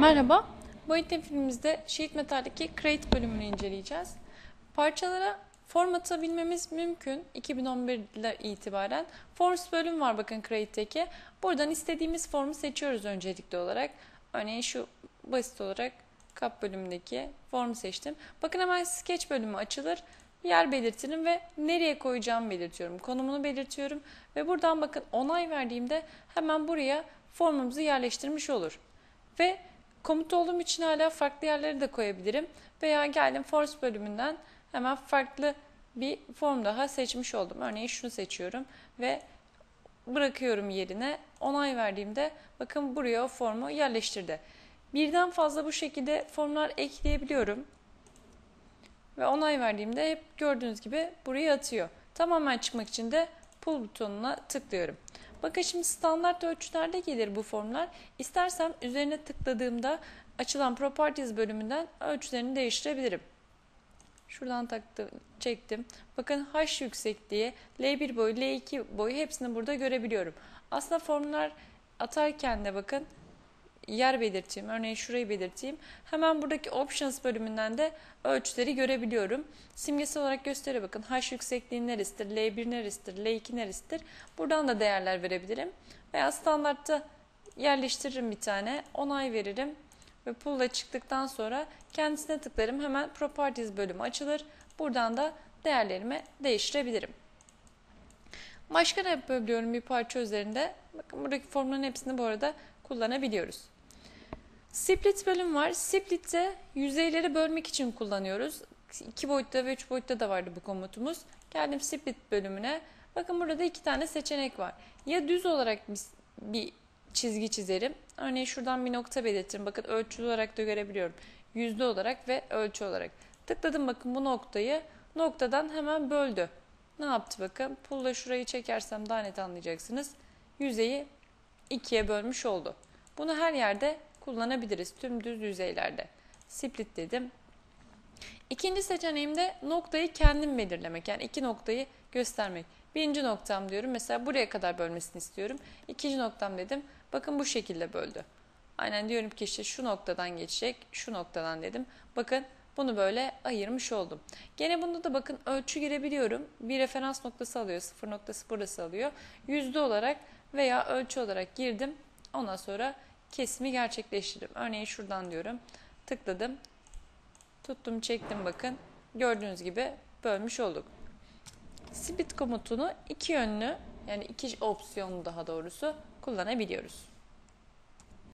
Merhaba, bu eğitim filmimizde Sheet Metal'deki Create bölümünü inceleyeceğiz. Parçalara form atabilmemiz mümkün 2011 ile itibaren. Forms bölüm var bakın Create'deki. Buradan istediğimiz formu seçiyoruz öncelikli olarak. Örneğin şu basit olarak kap bölümündeki formu seçtim. Bakın hemen Sketch bölümü açılır. Yer belirtirim ve nereye koyacağımı belirtiyorum. Konumunu belirtiyorum ve buradan bakın onay verdiğimde hemen buraya formumuzu yerleştirmiş olur. Ve komut olduğum için hala farklı yerleri de koyabilirim. Veya geldim Forms bölümünden hemen farklı bir form daha seçmiş oldum. Örneğin şunu seçiyorum ve bırakıyorum yerine. Onay verdiğimde bakın buraya o formu yerleştirdi. Birden fazla bu şekilde formlar ekleyebiliyorum. Ve onay verdiğimde hep gördüğünüz gibi buraya atıyor. Tamamen çıkmak için de pull butonuna tıklıyorum. Bakın şimdi standart ölçülerde gelir bu formlar. İstersem üzerine tıkladığımda açılan Properties bölümünden ölçülerini değiştirebilirim. Şuradan taktım, çektim. Bakın H yüksekliği, L1 boyu, L2 boyu hepsini burada görebiliyorum. Aslında formlar atarken de bakın yer belirteyim. Örneğin şurayı belirteyim. Hemen buradaki Options bölümünden de ölçüleri görebiliyorum. Simgesi olarak gösteriyor bakın. H yüksekliği neresidir, L1 neresidir, L2 neresidir. Buradan da değerler verebilirim. Veya standartta yerleştiririm bir tane. Onay veririm. Ve pull'a çıktıktan sonra kendisine tıklarım. Hemen Properties bölümü açılır. Buradan da değerlerimi değiştirebilirim. Başka ne yapabiliyorum bir parça üzerinde? Bakın buradaki formların hepsini bu arada kullanabiliyoruz. Split bölüm var. Split'te yüzeyleri bölmek için kullanıyoruz. 2 boyutta ve 3 boyutta da vardı bu komutumuz. Geldim split bölümüne. Bakın burada iki tane seçenek var. Ya düz olarak bir çizgi çizerim. Örneğin şuradan bir nokta belirtirim. Bakın ölçülü olarak da görebiliyorum. Yüzde olarak ve ölçü olarak. Tıkladım bakın bu noktayı. Noktadan hemen böldü. Ne yaptı bakın. Pulla şurayı çekersem daha net anlayacaksınız. Yüzeyi ikiye bölmüş oldu. Bunu her yerde kullanabiliriz. Tüm düz yüzeylerde. Split dedim. İkinci seçeneğim de noktayı kendim belirlemek. Yani iki noktayı göstermek. Birinci noktam diyorum. Mesela buraya kadar bölmesini istiyorum. İkinci noktam dedim. Bakın bu şekilde böldü. Aynen diyorum ki işte şu noktadan geçecek. Şu noktadan dedim. Bakın bunu böyle ayırmış oldum. Gene bunda da bakın ölçü girebiliyorum. Bir referans noktası alıyor. Sıfır noktası burası alıyor. Yüzde olarak veya ölçü olarak girdim. Ondan sonra kesimi gerçekleştirdim. Örneğin şuradan diyorum. Tıkladım. Tuttum çektim bakın. Gördüğünüz gibi bölmüş olduk. Split komutunu iki yönlü yani iki opsiyonlu daha doğrusu kullanabiliyoruz.